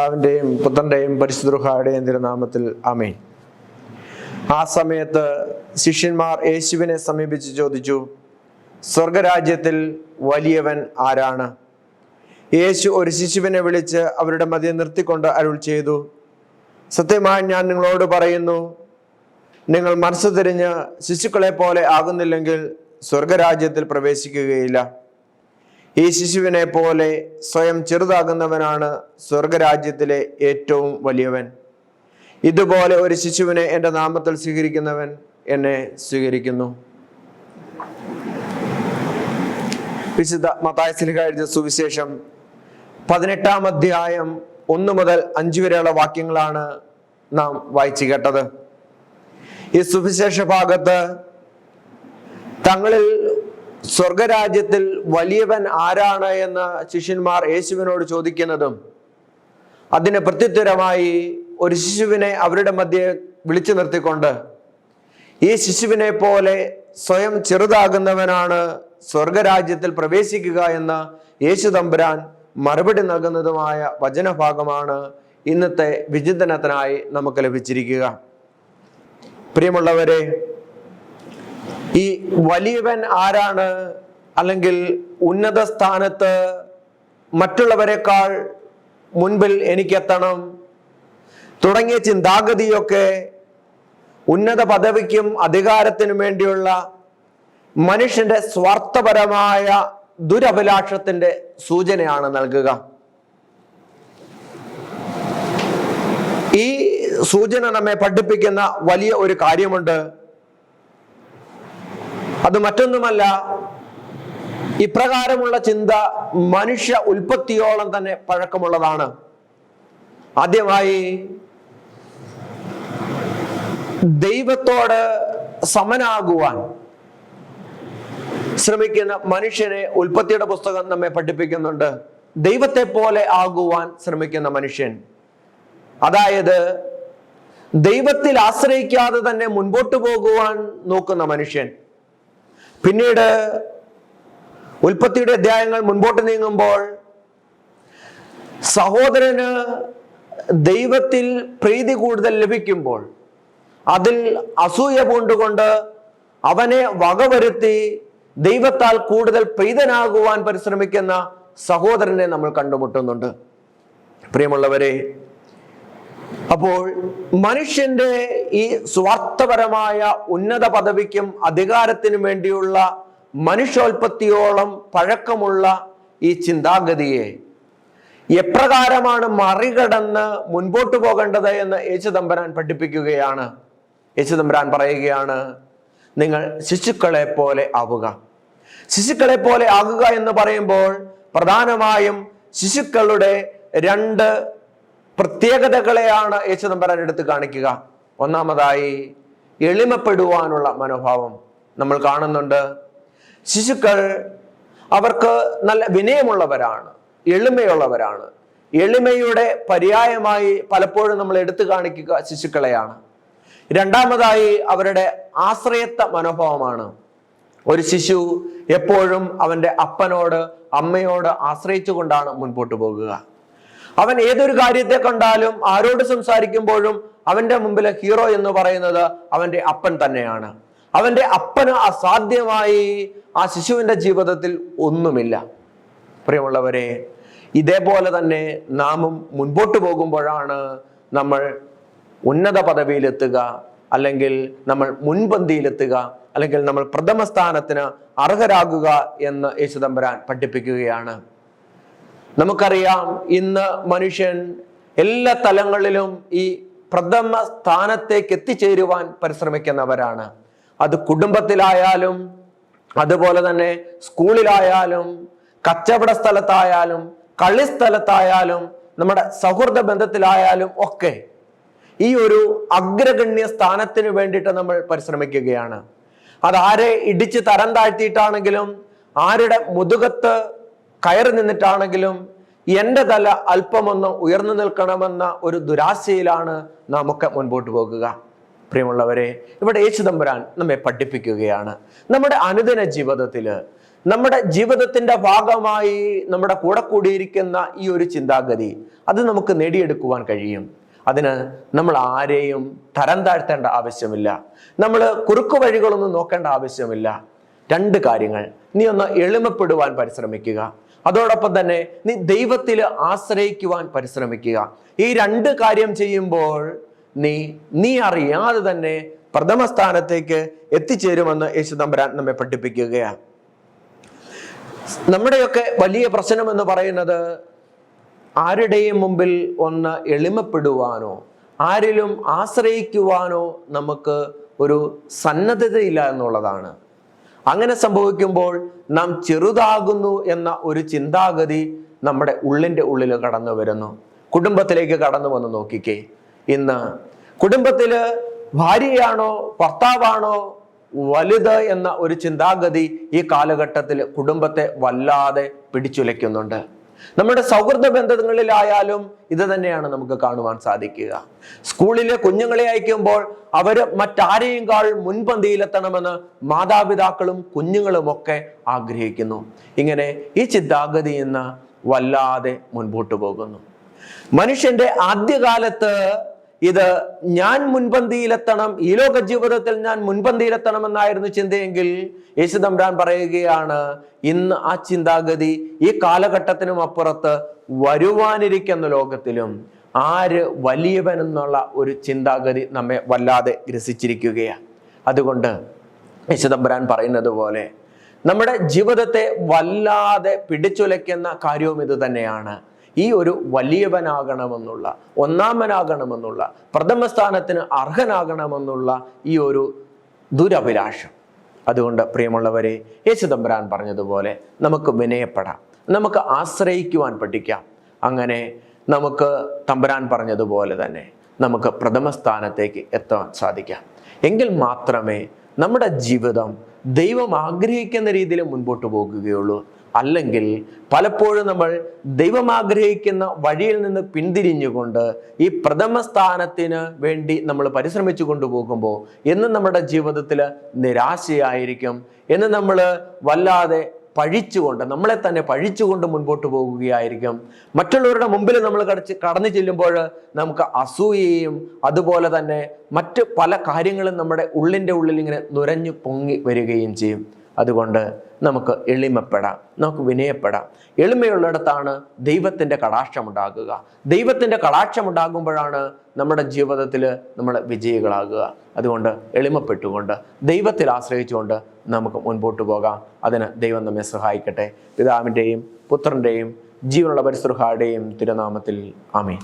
പിതാവിന്റെയും പുത്രന്റെയും പരിശുദ്ധരുഹായുടെയും തിരുനാമത്തിൽ അമേൻ ആ സമയത്ത് ശിഷ്യന്മാർ യേശുവിനെ സമീപിച്ച് ചോദിച്ചു സ്വർഗരാജ്യത്തിൽ വലിയവൻ ആരാണ്? യേശു ഒരു ശിശുവിനെ വിളിച്ച് അവരുടെ മതിയെ നിർത്തിക്കൊണ്ട് അരുൾ ചെയ്തു സത്യമായി ഞാൻ നിങ്ങളോട് പറയുന്നു നിങ്ങൾ മനസ്സ് തിരിഞ്ഞ് ശിശുക്കളെ പോലെ ആകുന്നില്ലെങ്കിൽ സ്വർഗരാജ്യത്തിൽ പ്രവേശിക്കുകയില്ല. ഈ ശിശുവിനെ പോലെ സ്വയം ചെറുതാകുന്നവനാണ് സ്വർഗരാജ്യത്തിലെ ഏറ്റവും വലിയവൻ. ഇതുപോലെ ഒരു ശിശുവിനെ എന്റെ നാമത്തിൽ സ്വീകരിക്കുന്നവൻ എന്നെ സ്വീകരിക്കുന്നു. വിശുദ്ധ മതായ സ്ലിഹ എഴുതിയ സുവിശേഷം പതിനെട്ടാം അധ്യായം ഒന്ന് മുതൽ അഞ്ച് വരെയുള്ള വാക്യങ്ങളാണ് നാം വായിച്ചു കേട്ടത്. ഈ സുവിശേഷ ഭാഗത്ത് തങ്ങളിൽ സ്വർഗരാജ്യത്തിൽ വലിയവൻ ആരാണ് എന്ന് ശിഷ്യന്മാർ യേശുവിനോട് ചോദിക്കുന്നതും അതിന് പ്രത്യുത്തരമായി ഒരു ശിശുവിനെ അവരുടെ മധ്യെ വിളിച്ചു നിർത്തിക്കൊണ്ട് ഈ ശിശുവിനെ പോലെ സ്വയം ചെറുതാകുന്നവനാണ് സ്വർഗരാജ്യത്തിൽ പ്രവേശിക്കുക എന്ന് യേശു തമ്പുരാൻ മറുപടി നൽകുന്നതുമായ വചനഭാഗമാണ് ഇന്നത്തെ വിചിന്തനത്തിനായി നമുക്ക് ലഭിച്ചിരിക്കുക. പ്രിയമുള്ളവരെ ഈ വലിയവൻ ആരാണ്? അല്ലെങ്കിൽ ഉന്നത സ്ഥാനത്ത് മറ്റുള്ളവരെക്കാൾ മുൻപിൽ എനിക്കെത്തണം. തുടങ്ങിയ ചിന്താഗതിയൊക്കെ ഉന്നത പദവിക്കും അധികാരത്തിനും വേണ്ടിയുള്ള മനുഷ്യന്റെ സ്വാർത്ഥപരമായ ദുരഭിലാഷത്തിന്റെ സൂചനയാണ് നൽകുക. ഈ സൂചന നമ്മെ പഠിപ്പിക്കുന്ന വലിയ ഒരു കാര്യമുണ്ട്. അത് മറ്റൊന്നുമല്ല ഇപ്രകാരമുള്ള ചിന്ത മനുഷ്യ ഉൽപ്പത്തിയോളം തന്നെ പഴക്കമുള്ളതാണ്. ആദ്യമായി ദൈവത്തോട് സമനാകുവാൻ ശ്രമിക്കുന്ന മനുഷ്യനെ ഉൽപ്പത്തിയുടെ പുസ്തകം നമ്മെ പഠിപ്പിക്കുന്നുണ്ട്. ദൈവത്തെ പോലെ ആകുവാൻ ശ്രമിക്കുന്ന മനുഷ്യൻ. അതായത് ദൈവത്തിൽ ആശ്രയിക്കാതെ തന്നെ മുൻപോട്ട് പോകുവാൻ നോക്കുന്ന മനുഷ്യൻ. പിന്നീട് ഉൽപ്പത്തിയുടെ അധ്യായങ്ങൾ മുൻപോട്ട് നീങ്ങുമ്പോൾ സഹോദരന് ദൈവത്തിൽ പ്രീതി കൂടുതൽ ലഭിക്കുമ്പോൾ അതിൽ അസൂയ പൂണ്ടുകൊണ്ട് അവനെ വകവരുത്തി ദൈവത്താൽ കൂടുതൽ പ്രീതനാകുവാൻ പരിശ്രമിക്കുന്ന സഹോദരനെ നമ്മൾ കണ്ടുമുട്ടുന്നുണ്ട്. പ്രിയമുള്ളവരെ അപ്പോൾ മനുഷ്യന്റെ ഈ സ്വാർത്ഥപരമായ ഉന്നത പദവിക്കും അധികാരത്തിനും വേണ്ടിയുള്ള മനുഷ്യോൽപത്തിയോളം പഴക്കമുള്ള ഈ ചിന്താഗതിയെ എപ്രകാരമാണ് മറികടന്ന് മുൻപോട്ട് പോകേണ്ടത് എന്ന് യേശുദമ്പരാൻ പഠിപ്പിക്കുകയാണ്. യേശുദമ്പരാൻ പറയുകയാണ് നിങ്ങൾ ശിശുക്കളെ പോലെ ആവുക. ശിശുക്കളെ പോലെ ആകുക എന്ന് പറയുമ്പോൾ പ്രധാനമായും ശിശുക്കളുടെ രണ്ട് പ്രത്യേകതകളെയാണ് യേശുദമ്പരാൻ എടുത്ത് കാണിക്കുക. ഒന്നാമതായി എളിമപ്പെടുവാനുള്ള മനോഭാവം നമ്മൾ കാണുന്നുണ്ട്. ശിശുക്കൾ അവർക്ക് നല്ല വിനയമുള്ളവരാണ് എളിമയുള്ളവരാണ്. എളിമയുടെ പര്യായമായി പലപ്പോഴും നമ്മൾ എടുത്തു കാണിക്കുക ശിശുക്കളെയാണ്. രണ്ടാമതായി അവരുടെ ആശ്രയത്വ മനോഭാവമാണ്. ഒരു ശിശു എപ്പോഴും അവന്റെ അപ്പനോട് അമ്മയോട് ആശ്രയിച്ചുകൊണ്ടാണ് മുൻപോട്ട് പോകുക. അവൻ ഏതൊരു കാര്യത്തെ കണ്ടാലും ആരോട് സംസാരിക്കുമ്പോഴും അവന്റെ മുമ്പിൽ ഹീറോ എന്ന് പറയുന്നത് അവന്റെ അപ്പൻ തന്നെയാണ്. അവന്റെ അപ്പന് അസാധ്യമായി ആ ശിശുവിന്റെ ജീവിതത്തിൽ ഒന്നുമില്ല. പ്രിയമുള്ളവരെ ഇതേപോലെ തന്നെ നാമും മുൻപോട്ട് പോകുമ്പോഴാണ് നമ്മൾ ഉന്നത പദവിയിലെത്തുക അല്ലെങ്കിൽ നമ്മൾ മുൻപന്തിയിലെത്തുക അല്ലെങ്കിൽ നമ്മൾ പ്രഥമ സ്ഥാനത്തിന് അർഹരാകുക എന്ന് യേശുദമ്പരാൻ പഠിപ്പിക്കുകയാണ്. നമുക്കറിയാം ഇന്ന് മനുഷ്യൻ എല്ലാ തലങ്ങളിലും ഈ പ്രഥമ സ്ഥാനത്തേക്ക് എത്തിച്ചേരുവാൻ പരിശ്രമിക്കുന്നവരാണ്. അത് കുടുംബത്തിലായാലും അതുപോലെ തന്നെ സ്കൂളിലായാലും കച്ചവട സ്ഥലത്തായാലും കളി സ്ഥലത്തായാലും നമ്മുടെ സൗഹൃദ ബന്ധത്തിലായാലും ഒക്കെ ഈ ഒരു അഗ്രഗണ്യ സ്ഥാനത്തിന് വേണ്ടിയിട്ട് നമ്മൾ പരിശ്രമിക്കുകയാണ്. അതാരെ ഇടിച്ച് തരം താഴ്ത്തിയിട്ടാണെങ്കിലും ആരുടെ മുതുകത്ത് കയറി നിന്നിട്ടാണെങ്കിലും എന്റെ തല അല്പമൊന്ന് ഉയർന്നു നിൽക്കണമെന്ന ഒരു ദുരാശയിലാണ് നമുക്ക് മുൻപോട്ട് പോകുക. പ്രിയമുള്ളവരെ ഇവിടെ യേശുദമ്പുരാൻ നമ്മെ പഠിപ്പിക്കുകയാണ്. നമ്മുടെ അനുദിന ജീവിതത്തിൽ നമ്മുടെ ജീവിതത്തിന്റെ ഭാഗമായി നമ്മുടെ കൂടെ കൂടിയിരിക്കുന്ന ഈ ഒരു ചിന്താഗതി അത് നമുക്ക് നേടിയെടുക്കുവാൻ കഴിയും. അതിന് നമ്മൾ ആരെയും തരം താഴ്ത്തേണ്ട ആവശ്യമില്ല. നമ്മൾ കുറുക്കു വഴികളൊന്നും നോക്കേണ്ട ആവശ്യമില്ല. രണ്ട് കാര്യങ്ങൾ. നീ ഒന്ന് എളിമപ്പെടുവാൻ പരിശ്രമിക്കുക. അതോടൊപ്പം തന്നെ നീ ദൈവത്തിൽ ആശ്രയിക്കുവാൻ പരിശ്രമിക്കുക. ഈ രണ്ട് കാര്യം ചെയ്യുമ്പോൾ നീ നീ അറിയാതെ തന്നെ പ്രഥമ സ്ഥാനത്തേക്ക് എത്തിച്ചേരുമെന്ന് യേശു നമ്മെ പഠിപ്പിക്കുകയാണ്. നമ്മുടെയൊക്കെ വലിയ പ്രശ്നം എന്ന് പറയുന്നത് ആരുടെയും മുമ്പിൽ ഒന്ന് എളിമപ്പെടുവാനോ ആരിലും ആശ്രയിക്കുവാനോ നമുക്ക് ഒരു സന്നദ്ധതയില്ല എന്നുള്ളതാണ്. അങ്ങനെ സംഭവിക്കുമ്പോൾ നാം ചെറുതാകുന്നു എന്ന ഒരു ചിന്താഗതി നമ്മുടെ ഉള്ളിന്റെ ഉള്ളിൽ കടന്നു വരുന്നു. കുടുംബത്തിലേക്ക് കടന്നു വന്ന് നോക്കിക്കേ. ഇന്ന് കുടുംബത്തിൽ ഭാര്യയാണോ ഭർത്താവാണോ വലുത് എന്ന ഒരു ചിന്താഗതി ഈ കാലഘട്ടത്തിൽ കുടുംബത്തെ വല്ലാതെ പിടിച്ചുലയ്ക്കുന്നുണ്ട്. നമ്മുടെ സൗഹൃദ ബന്ധങ്ങളിലായാലും ഇത് തന്നെയാണ് നമുക്ക് കാണുവാൻ സാധിക്കുക. സ്കൂളിലെ കുഞ്ഞുങ്ങളെ അയക്കുമ്പോൾ അവർ മറ്റാരെയും കാൾ മുൻപന്തിയിലെത്തണമെന്ന് മാതാപിതാക്കളും കുഞ്ഞുങ്ങളും ഒക്കെ ആഗ്രഹിക്കുന്നു. ഇങ്ങനെ ഈ ചിന്താഗതി ഇന്ന് വല്ലാതെ മുൻപോട്ട് പോകുന്നു. മനുഷ്യന്റെ ആദ്യകാലത്ത് ഇത് ഞാൻ മുൻപന്തിയിലെത്തണം ഈ ലോക ജീവിതത്തിൽ ഞാൻ മുൻപന്തിയിലെത്തണം എന്നായിരുന്നു ചിന്തയെങ്കിൽ യേശു തമ്പുരാൻ പറയുകയാണ് ഇന്ന് ആ ചിന്താഗതി ഈ കാലഘട്ടത്തിനും അപ്പുറത്ത് വരുവാനിരിക്കുന്ന ലോകത്തിലും ആര് വലിയവൻ എന്നുള്ള ഒരു ചിന്താഗതി നമ്മെ വല്ലാതെ ഗ്രസിച്ചിരിക്കുകയാണ്. അതുകൊണ്ട് യേശുദമ്പുരാൻ പറയുന്നത് പോലെ നമ്മുടെ ജീവിതത്തെ വല്ലാതെ പിടിച്ചുലയ്ക്കുന്ന കാര്യവും ഇത് തന്നെയാണ്. ഈ ഒരു വലിയവനാകണമെന്നുള്ള ഒന്നാമനാകണമെന്നുള്ള പ്രഥമ സ്ഥാനത്തിന് അർഹനാകണമെന്നുള്ള ഈ ഒരു ദുരഭിലാഷം. അതുകൊണ്ട് പ്രിയമുള്ളവരെ യേശു തമ്പുരാൻ പറഞ്ഞതുപോലെ നമുക്ക് വിനയപ്പെടാം. നമുക്ക് ആശ്രയിക്കുവാൻ പഠിക്കാം. അങ്ങനെ നമുക്ക് തമ്പരാൻ പറഞ്ഞതുപോലെ തന്നെ നമുക്ക് പ്രഥമ സ്ഥാനത്തേക്ക് എത്താൻ സാധിക്കാം. എങ്കിൽ മാത്രമേ നമ്മുടെ ജീവിതം ദൈവം ആഗ്രഹിക്കുന്ന രീതിയിൽ മുൻപോട്ട് പോകുകയുള്ളൂ. അല്ലെങ്കിൽ പലപ്പോഴും നമ്മൾ ദൈവം ആഗ്രഹിക്കുന്ന വഴിയിൽ നിന്ന് പിന്തിരിഞ്ഞുകൊണ്ട് ഈ പ്രഥമ സ്ഥാനത്തിന് വേണ്ടി നമ്മൾ പരിശ്രമിച്ചു കൊണ്ടുപോകുമ്പോൾ എന്നും നമ്മുടെ ജീവിതത്തിൽ നിരാശയായിരിക്കും. എന്ന് നമ്മൾ വല്ലാതെ പഴിച്ചുകൊണ്ട് നമ്മളെ തന്നെ പഴിച്ചുകൊണ്ട് മുൻപോട്ട് പോകുകയായിരിക്കും. മറ്റുള്ളവരുടെ മുമ്പിൽ നമ്മൾ കടച്ച് കടന്നു ചെല്ലുമ്പോൾ നമുക്ക് അസൂയയും അതുപോലെ തന്നെ മറ്റ് പല കാര്യങ്ങളും നമ്മുടെ ഉള്ളിന്റെ ഉള്ളിൽ ഇങ്ങനെ നുരഞ്ഞു പൊങ്ങി വരികയും ചെയ്യും. അതുകൊണ്ട് നമുക്ക് എളിമപ്പെടാം നമുക്ക് വിനയപ്പെടാം. എളിമയുള്ളിടത്താണ് ദൈവത്തിന്റെ കടാക്ഷമുണ്ടാകുക ദൈവത്തിന്റെ കടാക്ഷമുണ്ടാകുമ്പോഴാണ് നമ്മുടെ ജീവിതത്തിൽ നമ്മൾ വിജയികളാകുക. അതുകൊണ്ട് എളിമപ്പെട്ടുകൊണ്ട് ദൈവത്തിൽ ആശ്രയിച്ചുകൊണ്ട് നമുക്ക് മുൻപോട്ട് പോകാം. അതിന് ദൈവം നമ്മെ സഹായിക്കട്ടെ. പിതാവിന്റെയും പുത്രന്റെയും ജീവനുള്ള പരിസൃഹാടെയും തിരുനാമത്തിൽ ആമീൻ.